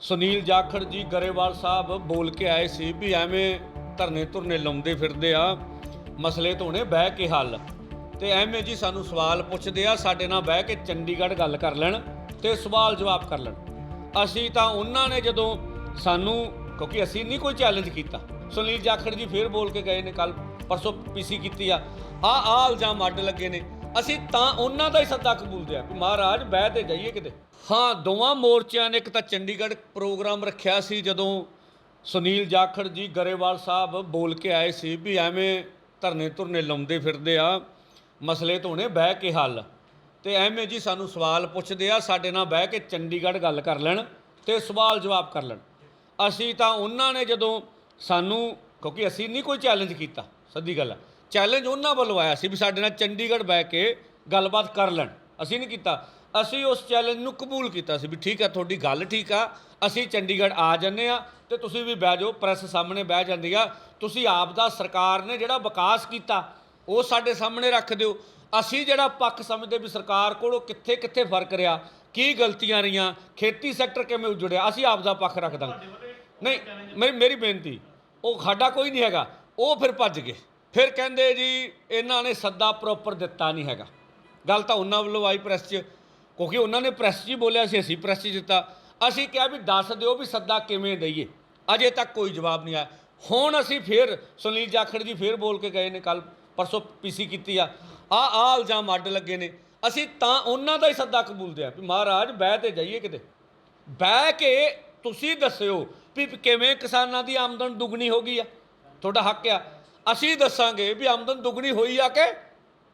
ਸੁਨੀਲ ਜਾਖੜ ਜੀ ਗਰੇਵਾਲ ਸਾਹਿਬ ਬੋਲ ਕੇ ਆਏ ਸੀ ਵੀ ਐਵੇਂ ਧਰਨੇ ਧੁਰਨੇ ਲਾਉਂਦੇ ਫਿਰਦੇ ਆ, ਮਸਲੇ ਤੋਂ ਹੋਣੇ ਬਹਿ ਕੇ ਹੱਲ। ਤੇ ਐਵੇਂ ਜੀ ਸਾਨੂੰ ਸਵਾਲ ਪੁੱਛਦੇ ਆ, ਸਾਡੇ ਨਾਲ ਬਹਿ ਕੇ ਚੰਡੀਗੜ੍ਹ ਗੱਲ ਕਰ ਲੈਣ ਤੇ ਸਵਾਲ ਜਵਾਬ ਕਰ ਲੈਣ। ਅਸੀਂ ਤਾਂ ਉਹਨਾਂ ਨੇ ਜਦੋਂ ਸਾਨੂੰ, ਕਿਉਂਕਿ ਅਸੀਂ ਨਹੀਂ ਕੋਈ ਚੈਲੰਜ ਕੀਤਾ, ਸੁਨੀਲ ਜਾਖੜ ਜੀ ਫੇਰ ਬੋਲ ਕੇ ਗਏ ਨੇ ਕੱਲ ਪਰਸੋਂ ਪੀਸੀ ਕੀਤੀ ਆ। ਆ ਆ ਇਲਜ਼ਾਮ ਅੱਡ ਲੱਗੇ ਨੇ। ਅਸੀਂ ਤਾਂ ਉਹਨਾਂ ਦਾ ਹੀ ਸੱਦਾ ਕਬੂਲਦੇ ਆ ਕਿ ਮਹਾਰਾਜ ਬਹਿ ਤੇ ਜਾਈਏ ਕਿਤੇ। ਹਾਂ, ਦੋਵਾਂ ਮੋਰਚਿਆਂ ਨੇ ਇੱਕ ਤਾਂ ਚੰਡੀਗੜ੍ਹ ਪ੍ਰੋਗਰਾਮ ਰੱਖਿਆ ਸੀ, ਜਦੋਂ ਸੁਨੀਲ ਜਾਖੜ ਜੀ ਗਰੇਵਾਲ ਸਾਹਿਬ ਬੋਲ ਕੇ ਆਏ ਸੀ ਵੀ ਐਵੇਂ ਧਰਨੇ ਧੁਰਨੇ ਲਾਉਂਦੇ ਫਿਰਦੇ ਆ, ਮਸਲੇ ਤੋਂ ਹੋਣੇ ਬਹਿ ਕੇ ਹੱਲ। ਤੇ ਐਵੇਂ ਜੀ ਸਾਨੂੰ ਸਵਾਲ ਪੁੱਛਦੇ ਆ, ਸਾਡੇ ਨਾਲ ਬਹਿ ਕੇ ਚੰਡੀਗੜ੍ਹ ਗੱਲ ਕਰ ਲੈਣ ਤੇ ਸਵਾਲ ਜਵਾਬ ਕਰ ਲੈਣ। ਅਸੀਂ ਤਾਂ ਉਹਨਾਂ ਨੇ ਜਦੋਂ ਸਾਨੂੰ, ਕਿਉਂਕਿ ਅਸੀਂ ਨਹੀਂ ਕੋਈ ਚੈਲੰਜ ਕੀਤਾ ਸੱਦੀ ਗੱਲ ਹੈ ਚੈਲੰਜ ਉਹਨਾਂ ਵੱਲੋਂ ਆਇਆ ਸੀ ਵੀ ਸਾਡੇ ਨਾਲ ਚੰਡੀਗੜ੍ਹ ਬਹਿ ਕੇ ਗੱਲਬਾਤ ਕਰ ਲੈਣ। ਅਸੀਂ ਨਹੀਂ ਕੀਤਾ। ਅਸੀਂ ਉਸ ਚੈਲੰਜ ਨੂੰ ਕਬੂਲ ਕੀਤਾ ਸੀ ਵੀ ਠੀਕ ਹੈ ਤੁਹਾਡੀ ਗੱਲ ਠੀਕ ਆ ਅਸੀਂ ਚੰਡੀਗੜ੍ਹ ਆ ਜੰਨੇ ਆ ਤੇ ਤੁਸੀਂ ਵੀ ਬਹਿ ਜਾਓ ਪ੍ਰੈਸ ਸਾਹਮਣੇ ਬਹਿ ਜਾਂਦੀ ਆ। ਤੁਸੀਂ ਆਪ ਦਾ ਸਰਕਾਰ ਨੇ ਜਿਹੜਾ ਵਿਕਾਸ ਕੀਤਾ ਉਹ ਸਾਡੇ ਸਾਹਮਣੇ ਰੱਖ ਦਿਓ। ਅਸੀਂ ਜਿਹੜਾ ਪੱਖ ਸਮਝਦੇ ਵੀ ਸਰਕਾਰ ਕੋਲੋਂ ਕਿੱਥੇ ਕਿੱਥੇ ਫ਼ਰਕ ਰਿਹਾ ਕੀ ਗਲਤੀਆਂ ਰਹੀਆਂ ਖੇਤੀ ਸੈਕਟਰ ਕਿਵੇਂ ਉਜੜਿਆ ਅਸੀਂ ਆਪ ਦਾ ਪੱਖ ਰੱਖ ਦਾਂਗੇ। ਨਹੀਂ ਮੇਰੀ ਬੇਨਤੀ ਉਹ ਸਾਡਾ ਕੋਈ ਨਹੀਂ ਹੈਗਾ ਉਹ ਫਿਰ ਭੱਜ ਗਏ। ਫਿਰ ਕਹਿੰਦੇ ਜੀ, ਇਹਨਾਂ ਨੇ ਸੱਦਾ ਪ੍ਰੋਪਰ ਦਿੱਤਾ ਨਹੀਂ ਹੈਗਾ। ਗੱਲ ਤਾਂ ਉਹਨਾਂ ਵੱਲੋਂ ਆਈ ਪ੍ਰੈਸ 'ਚ, ਕਿਉਂਕਿ ਉਹਨਾਂ ਨੇ ਪ੍ਰੈਸ 'ਚ ਹੀ ਬੋਲਿਆ ਸੀ, ਅਸੀਂ ਪ੍ਰੈਸ 'ਚ ਦਿੱਤਾ। ਅਸੀਂ ਕਿਹਾ ਵੀ ਦੱਸ ਦਿਓ ਵੀ ਸੱਦਾ ਕਿਵੇਂ ਦਈਏ। ਅਜੇ ਤੱਕ ਕੋਈ ਜਵਾਬ ਨਹੀਂ ਆਇਆ। ਹੁਣ ਅਸੀਂ ਫਿਰ ਸੁਨੀਲ ਜਾਖੜ ਜੀ ਫਿਰ ਬੋਲ ਕੇ ਗਏ ਨੇ ਕੱਲ ਪਰਸੋਂ ਪੀਸੀ ਕੀਤੀ ਆ। ਆ ਆ ਇਲਜ਼ਾਮ ਅੱਡ ਲੱਗੇ ਨੇ। ਅਸੀਂ ਤਾਂ ਉਹਨਾਂ ਦਾ ਹੀ ਸੱਦਾ ਕਬੂਲਦੇ ਆ ਵੀ ਮਹਾਰਾਜ, ਬਹਿ ਤੇ ਜਾਈਏ ਕਿਤੇ। ਬਹਿ ਕੇ ਤੁਸੀਂ ਦੱਸਿਓ ਵੀ ਕਿਵੇਂ ਕਿਸਾਨਾਂ ਦੀ ਆਮਦਨ ਦੁੱਗਣੀ ਹੋ ਗਈ ਆ। ਤੁਹਾਡਾ ਹੱਕ ਆ। ਅਸੀਂ ਦੱਸਾਂਗੇ ਵੀ ਆਮਦਨ ਦੁੱਗਣੀ ਹੋਈ ਆ ਕਿ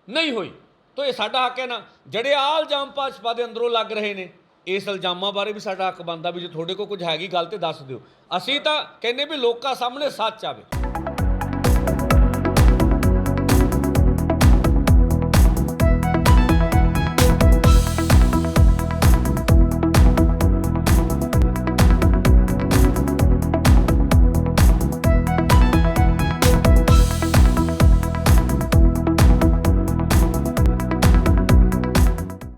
ਨਹੀਂ ਹੋਈ। ਤਾਂ ਇਹ ਸਾਡਾ ਹੱਕ ਹੈ ਨਾ। ਜਿਹੜੇ ਆਹ ਇਲਜ਼ਾਮ ਭਾਜਪਾ ਦੇ ਅੰਦਰੋਂ ਲੱਗ ਰਹੇ ਨੇ, ਇਸ ਇਲਜ਼ਾਮਾਂ ਬਾਰੇ ਵੀ ਸਾਡਾ ਹੱਕ ਬਣਦਾ ਵੀ ਜੇ ਤੁਹਾਡੇ ਕੋਲ ਕੁਝ ਹੈਗੀ ਗੱਲ ਤੇ ਦੱਸ ਦਿਓ। ਅਸੀਂ ਤਾਂ ਕਹਿੰਦੇ ਵੀ ਲੋਕਾਂ ਸਾਹਮਣੇ ਸੱਚ ਆਵੇ।